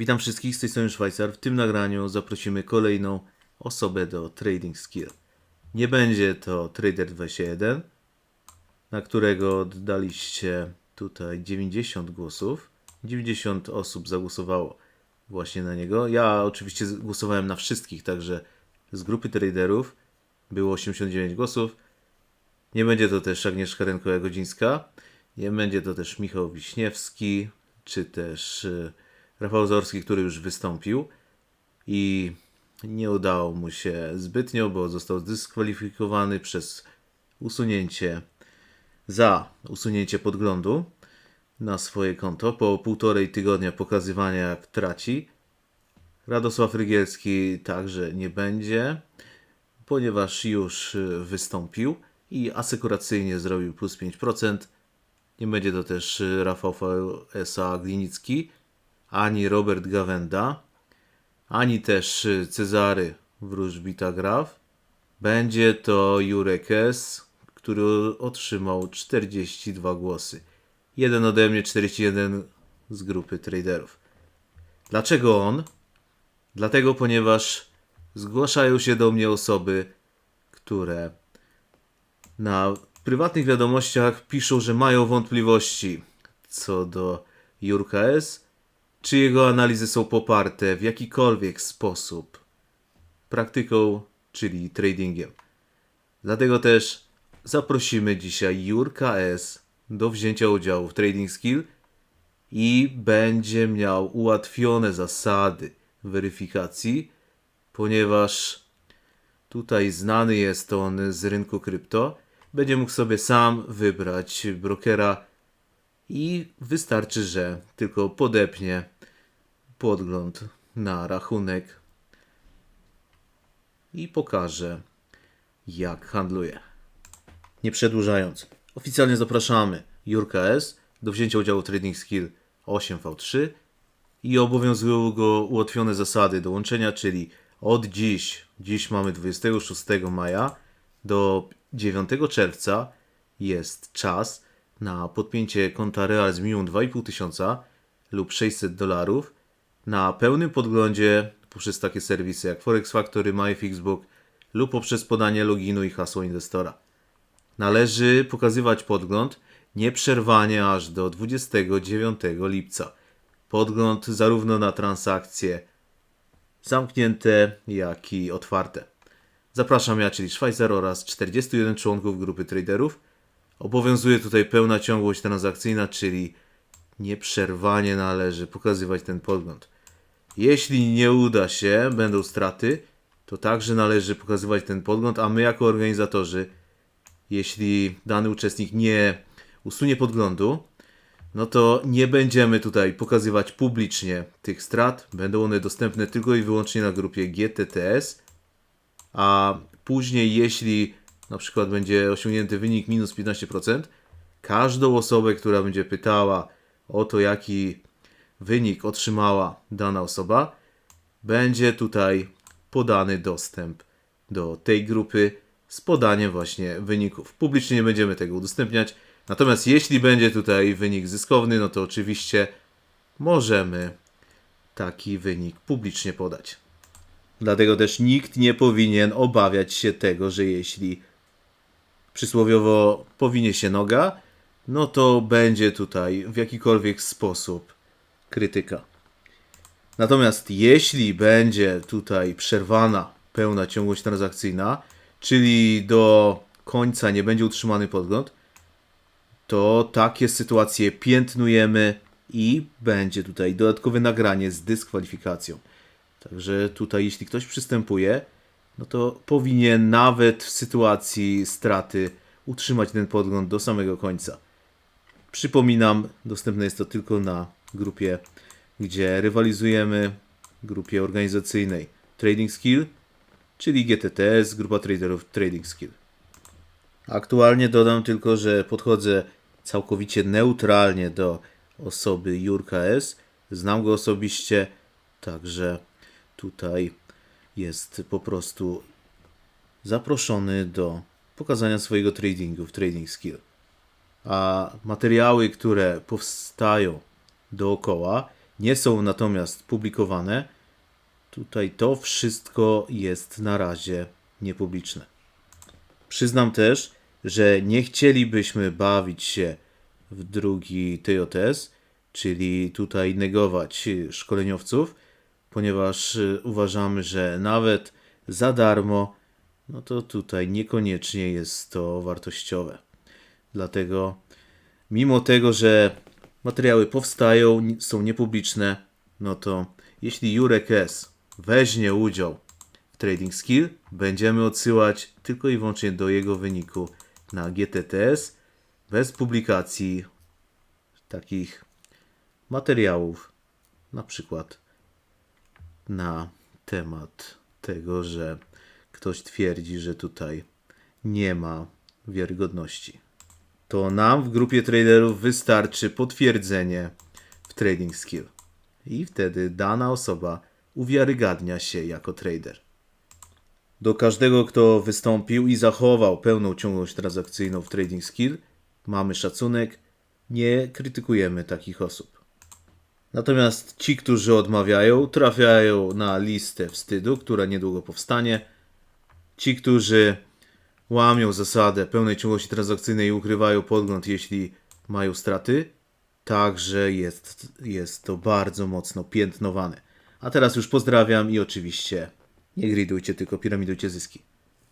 Witam wszystkich z tej strony Szwajcar. W tym nagraniu zaprosimy kolejną osobę do Trading Skill. Nie będzie to Trader 21, na którego oddaliście tutaj 90 głosów. 90 osób zagłosowało właśnie na niego. Ja oczywiście głosowałem na wszystkich, także z grupy traderów było 89 głosów. Nie będzie to też Agnieszka Rękowa-Godzińska, nie będzie to też Michał Wiśniewski, czy też y, Rafał Zorski, który już wystąpił i nie udało mu się zbytnio, bo został zdyskwalifikowany przez usunięcie za usunięcie podglądu na swoje konto po półtorej tygodnia pokazywania jak traci. Radosław Rygielski także nie będzie, ponieważ już wystąpił i asekuracyjnie zrobił plus 5%. Nie będzie to też Rafał S.A. Glinicki, ani Robert Gawenda, ani też y, Cezary Wróżbita Graf. Będzie to Jurek S., który otrzymał 42 głosy. Jeden ode mnie, 41 z grupy traderów. Dlaczego on? Dlatego, ponieważ zgłaszają się do mnie osoby, które na prywatnych wiadomościach piszą, że mają wątpliwości co do Jurka S., czy jego analizy są poparte w jakikolwiek sposób praktyką, czyli tradingiem. Dlatego też zaprosimy dzisiaj Jurka S. do wzięcia udziału w Trading Skill i będzie miał ułatwione zasady weryfikacji, ponieważ Tutaj znany jest on z rynku krypto. Będzie mógł sobie sam wybrać brokera i wystarczy, że tylko podepnie podgląd na rachunek i pokaże, jak handluje. Nie przedłużając, oficjalnie zapraszamy Jurka S. do wzięcia udziału w Trading Skill 8v3 i obowiązują go ułatwione zasady dołączenia, czyli od dziś, dziś mamy 26 maja, do 9 czerwca jest czas na podpięcie konta Real z minimum 2,5 tysiąca lub 600 dolarów na pełnym podglądzie poprzez takie serwisy jak Forex Factory, MyFixbook lub poprzez podanie loginu i hasła inwestora. Należy pokazywać podgląd nieprzerwanie aż do 29 lipca. Podgląd zarówno na transakcje zamknięte, jak i otwarte. Zapraszam ja, czyli Szwajcar oraz 41 członków grupy traderów. Obowiązuje tutaj pełna ciągłość transakcyjna, czyli nieprzerwanie należy pokazywać ten podgląd. Jeśli nie uda się, będą straty, to także należy pokazywać ten podgląd, a my jako organizatorzy, jeśli dany uczestnik nie usunie podglądu, no to nie będziemy tutaj pokazywać publicznie tych strat. Będą one dostępne tylko i wyłącznie na grupie GTTS. A później, jeśli na przykład będzie osiągnięty wynik minus 15%, każdą osobę, która będzie pytała o to, jaki wynik otrzymała dana osoba, będzie tutaj podany dostęp do tej grupy z podaniem właśnie wyników. Publicznie nie będziemy tego udostępniać. Natomiast jeśli będzie tutaj wynik zyskowny, no to oczywiście możemy taki wynik publicznie podać. Dlatego też nikt nie powinien obawiać się tego, że jeśli przysłowiowo powinie się noga, no to będzie tutaj w jakikolwiek sposób krytyka. Natomiast jeśli będzie tutaj przerwana pełna ciągłość transakcyjna, czyli do końca nie będzie utrzymany podgląd, to takie sytuacje piętnujemy i będzie tutaj dodatkowe nagranie z dyskwalifikacją. Także tutaj, jeśli ktoś przystępuje, no to powinien nawet w sytuacji straty utrzymać ten podgląd do samego końca. Przypominam, dostępne jest to tylko na grupie, gdzie rywalizujemy, grupie organizacyjnej Trading Skill, czyli GTTS, grupa traderów Trading Skill. Aktualnie dodam tylko, że podchodzę całkowicie neutralnie do osoby Jurka S. Znam go osobiście, także tutaj jest po prostu zaproszony do pokazania swojego tradingu w Trading Skill. A materiały, które powstają dookoła, nie są natomiast publikowane, tutaj to wszystko jest na razie niepubliczne. Przyznam też, że nie chcielibyśmy bawić się w drugi TJS, czyli tutaj negować szkoleniowców, ponieważ y, uważamy, że nawet za darmo, no to tutaj niekoniecznie jest to wartościowe. Dlatego, mimo tego, że materiały powstają, są niepubliczne, no to jeśli Jurek S. weźmie udział w Trading Skill, będziemy odsyłać tylko i wyłącznie do jego wyniku na GTTS, bez publikacji takich materiałów, na przykład na temat tego, że ktoś twierdzi, że tutaj nie ma wiarygodności. To nam w grupie traderów wystarczy potwierdzenie w Trading Skill. I wtedy dana osoba uwiarygadnia się jako trader. Do każdego, kto wystąpił i zachował pełną ciągłość transakcyjną w Trading Skill, mamy szacunek, nie krytykujemy takich osób. Natomiast ci, którzy odmawiają, trafiają na listę wstydu, która niedługo powstanie. Ci, którzy łamią zasadę pełnej ciągłości transakcyjnej i ukrywają podgląd, jeśli mają straty, także jest, jest to bardzo mocno piętnowane. A teraz już pozdrawiam i oczywiście nie gridujcie, tylko piramidujcie zyski.